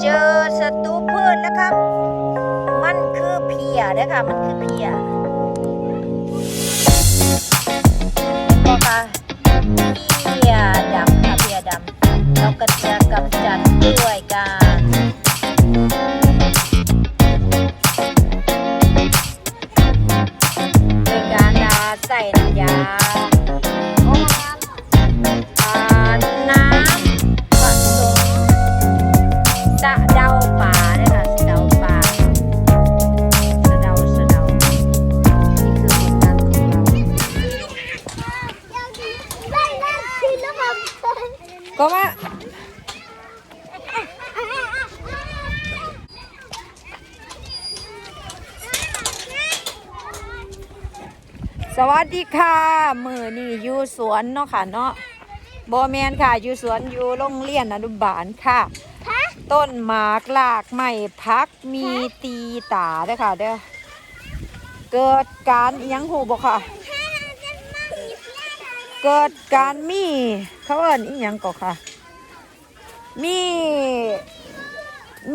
เจอศัตรูพืชนนะครับ มันคือเพียนะค่ะมันคือเพียก็ค่ะเพียดำค่ะเพียดำเราก็จะกำจัดด้วย วัสดีค่ะ มือนี่อยู่สวนเนาะค่ะเนาะบอแมนค่ะ อยู่สวนอยู่โรงเรียนอนุบาลค่ะ ต้นหมากลากไม้พักมีตีตาเด้อค่ะ เด้อ เกิดการอิหยังหูบอกค่ะ เกิดการมีเขาเอิ้นอีหยังก็ค่ะ มี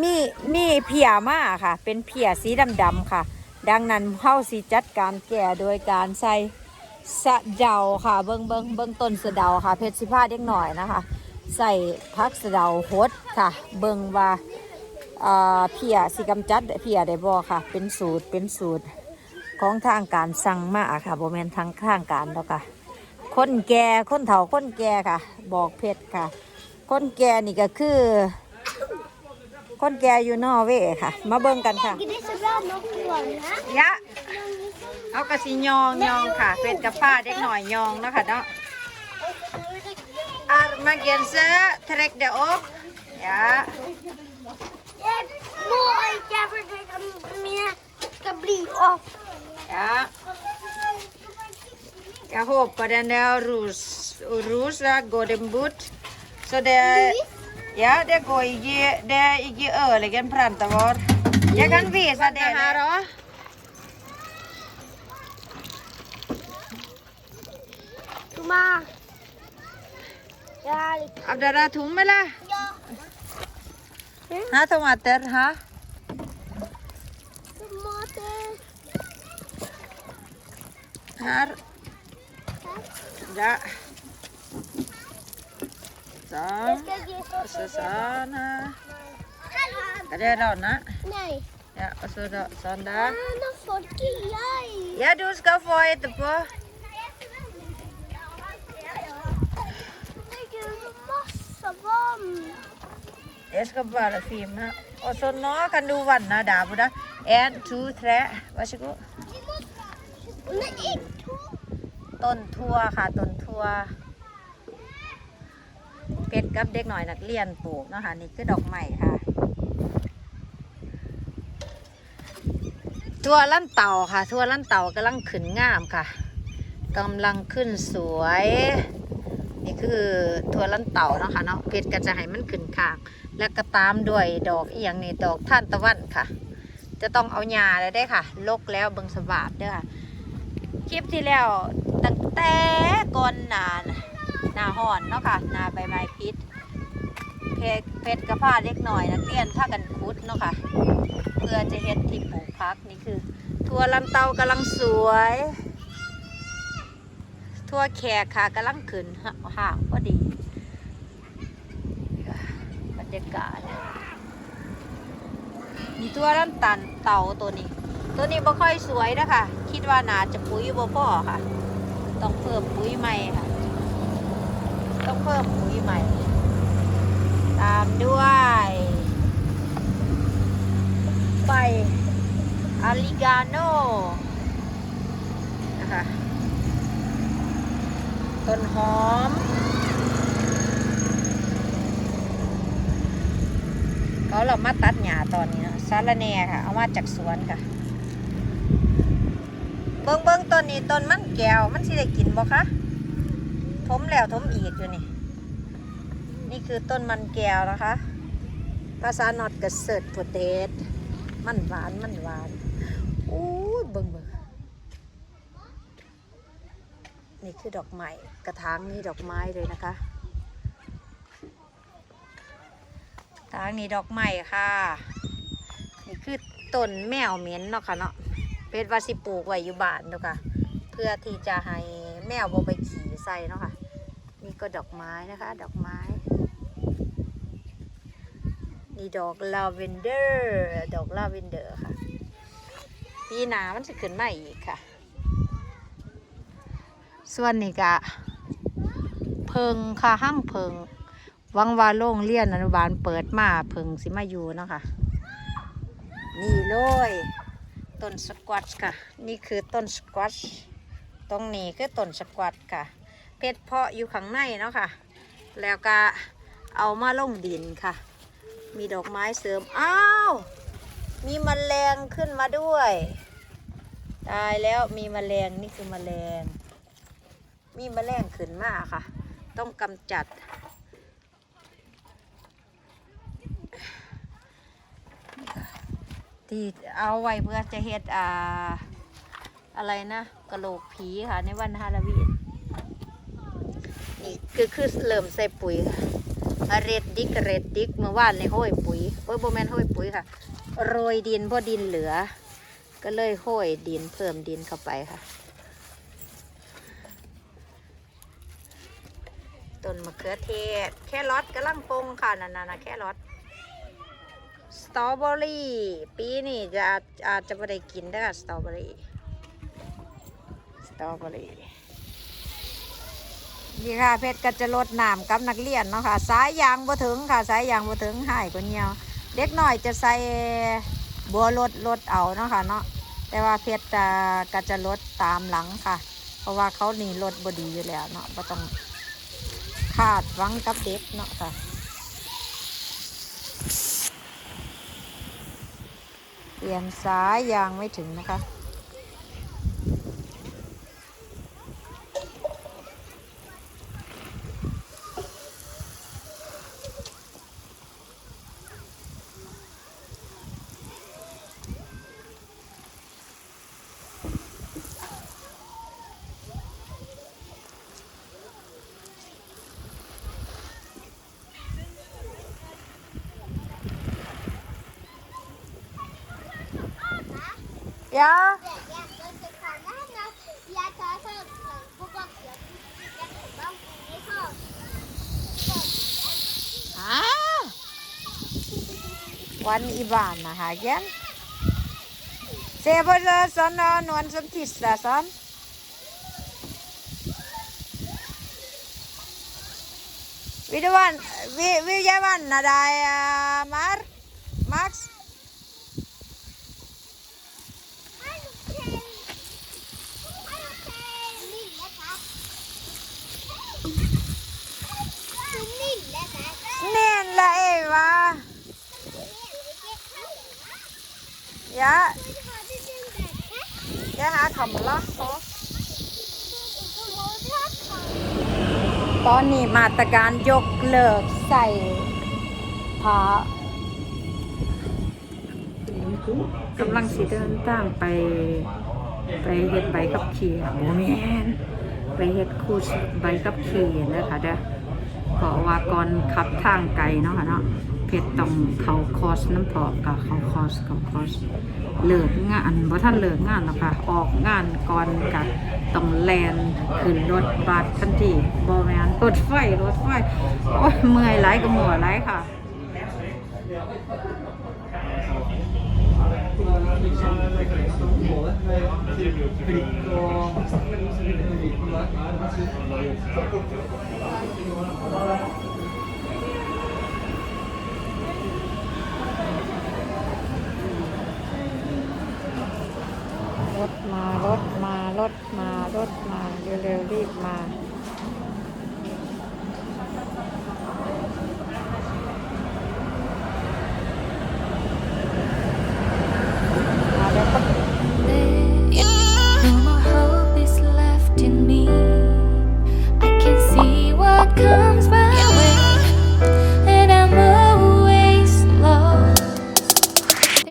มีมีเพียมาค่ะ เป็นเพียสีดำๆค่ะ ดังนั้นเฮาสิจัดการแก่โดยการใส่สะเดาค่ะ เบิ้งเบิ้งเบิ้งต้นสะเดาค่ะ เพชรสิพาเด็กหน่อยนะคะ ใส่พักสะเดาโฮดค่ะ เบิ้งว่าเพียสิกำจัดเพียได้บ่ค่ะ เป็นสูตรเป็นสูตรของทางการสั่งมาค่ะโบแมนทางทางการแล้วค่ะคนแก่คนเฒ่าคนแก่ค่ะ บอกเพชรค่ะ คนแก่นี่ก็คือ คนแก่อยู่นอร์เวย์ค่ะ มาเบิ่งกันค่ะยะเอากระสิยองยองค่ะ เป็นกับผ้าเด็กหน่อยยองเนาะคะเนาะอาร์มาเกียนเซเทรกเดออกยะ Ja. Jag hoppar den där ros, rosa går den bort. Så det, Ja, det går inte. det gick ju öligen pranta var. Jag kan visa det här då. Tomma. Abdar är tom eller? Ja. Mm. Här tomater, här. Tomater. Här. Ja. Så. Och så sån här. Är det Ronna? Nej, Ja, och så då, sån där. han har fått jag. Ja, du ska få etterpå. Lägger massa vann. Jag ska bara filma. Och så nu kan du vanna där både. En, två, tre. Varsågod. Nej, inte. ต้นทั่วค่ะ ต้นทั่ว เป็ดกับเด็กหน่อยนักเรียนปลูกเนาะค่ะนี่คือดอกไม้ค่ะ ทั่วลั่นเต่าค่ะ ทั่วลั่นเต่ากำลังขึ้นงามค่ะกำลังขึ้นสวย นี่คือทั่วลั่นเต่าเนาะค่ะเนาะเพชรก็จะให้มันขึ้นข้าง แล้วก็ตามด้วยดอกอีหยังนี่ดอกท่านตะวันค่ะ จะต้องเอาหญ้าเลยได้ค่ะ ลกแล้วเบิงสบาดเด้อค่ะคลิปที่แล้วตั้งแต่ก่อนหนาห นาห่อนเนาะค่ะนาใบไม้พิษเพชรเพชรกระพาเล็กหน่อยนักเรียนพากันคุดเนาะค่ะ เพื่อจะเฮ็ดที่ปลูกพักนี่คือทั่วลำเตากำลังสวย ทั่วแขกค่ะกำลังขึ้นห่างพอดีบรรยากาศนี่ทั่วลำตันเต่าตัวนี้ ตัวนี้บ่ค่อยสวยนะคะ คิดว่านาจะปุ๋ยบ่พอค่ะ ต้องเพิ่มปุ๋ยใหม่ค่ะ ต้องเพิ่มปุ๋ยใหม่ ตามด้วยใบอาริกาโน่นะคะต้นหอม เขาเรามาตัดหญ้าตอนนี้เนาะสาระแน่ค่ะ เอามาจากสวนค่ะ เบิ้งเบิ้งต้นนี้ต้นมันแก้ว มันสิได้กินบ่คะ ทมแล้วทมอีกอยู่นี่ นี่คือต้นมันแก้วนะคะ ภาษาหนอดกระเสิร์ตโพเทสมันหวานมันหวานอู้เบิ้งเบิ้งนี่คือดอกไม้กระถางนี่ดอกไม้เลยนะคะตางนี้ดอกไม้ค่ะ นี่คือต้นแมวเหม็นเนาะค่ะเนาะเพชรวาสิปลูกไว้อยู่บ้านเนาะค่ะ เพื่อที่จะให้แมวบ่ไปขี่ใส่เนาะค่ะ ก็ดอกไม้นะคะ ดอกไม้ นี่ดอกลาเวนเดอร์ดอกลาเวนเดอร์ค่ะปีหนามันจะขึ้นมาอีกค่ะ ส่วนนี้ก็เพิงค่ะห้างเพิงวังวาโรงเรียนอนุบาลเปิดมาเพิงสิมาอยู่เนาะค่ะนี่เลยต้นสควอชค่ะ นี่คือต้นสควอชตรงนี้คือต้นสควอชค่ะ เพชรเพาะอยู่ข้างในเนาะค่ะ แล้วก็เอามาลงดินค่ะ มีดอกไม้เสริม อ้าว มีมแมลงขึ้นมาด้วย ตายแล้วมีมแมลงนี่คือมแมลง มีมแมลงขึ้นมาค่ะ ต้องกำจัด ที่เอาไว้เพื่อจะเฮ็ดอ่าอะไรนะกระโหลกผีค่ะในวันฮาโลวีน คือคือเริ่มใส่ปุ๋ยค่ะเรดดิกเรดดิกเมื่อวานในห้อยปุ๋ยโอ้ยโบแมนห้อยปุ๋ยค่ะ โรยดินพราะดินเหลือ ก็เลยห้อยดินเพิ่มดินเข้าไปค่ะต้นมะเขือเทศ แครอทกำลังปงค่ะนั่นน่ะนะแครอทสตรอเบอรี่ ปีนี้จะอาจจะไม่ได้กินได้อสตรอเบอรี่สตรอเบอรี่ นี่ค่ะเพชรก็จะลดน้ำกับนักเรียนเนาะค่ะ สายยางบ่ถึงค่ะสายยางบ่ถึงหายกว่าเนี้ยวเด็กน้อยจะใส่บัวลดลดเอาเนาะค่ะเนาะแต่ว่าเพชรจะก็จะลดตามหลังค่ะ เพราะว่าเขานี่ลดบดีอยู่แล้วเนาะบ่ต้องคาดหวังกับเด็กเนาะค่ะเปลี่ยนสายยางไม่ถึงนะคะ ยาอ่าวันอีบานนะคะเย็นเซบเจอสนนวลสนทิสละสอนวิดวันวิวิยาวันนาได้มาร์มาร์ค เน่นละเอวะยะยะหาขำละซอตอนนี้มาตรการยกเลิกใส่ผ้ากำลังสิเดินทางไป ไปเฮ็ดใบขับขี่ค่ะโมแมนไปเฮ็ดคูสใบขับขี่นะคะเด้อ พราะว่าก่อนขับทางไกลเนาะค่ะเนาะเพชรต้องเขาคอสน้ำพอกกับเขาคอสเขาคอสเลิกงานบ่ท่านเลิกงานหรอกค่ะออกงานก่อนกับต้องแลนขึ้นรถบัสทันทีบอแมนรถไฟรถไฟโอ้ยเมื่อยหลายก็หมัวหลค่ะ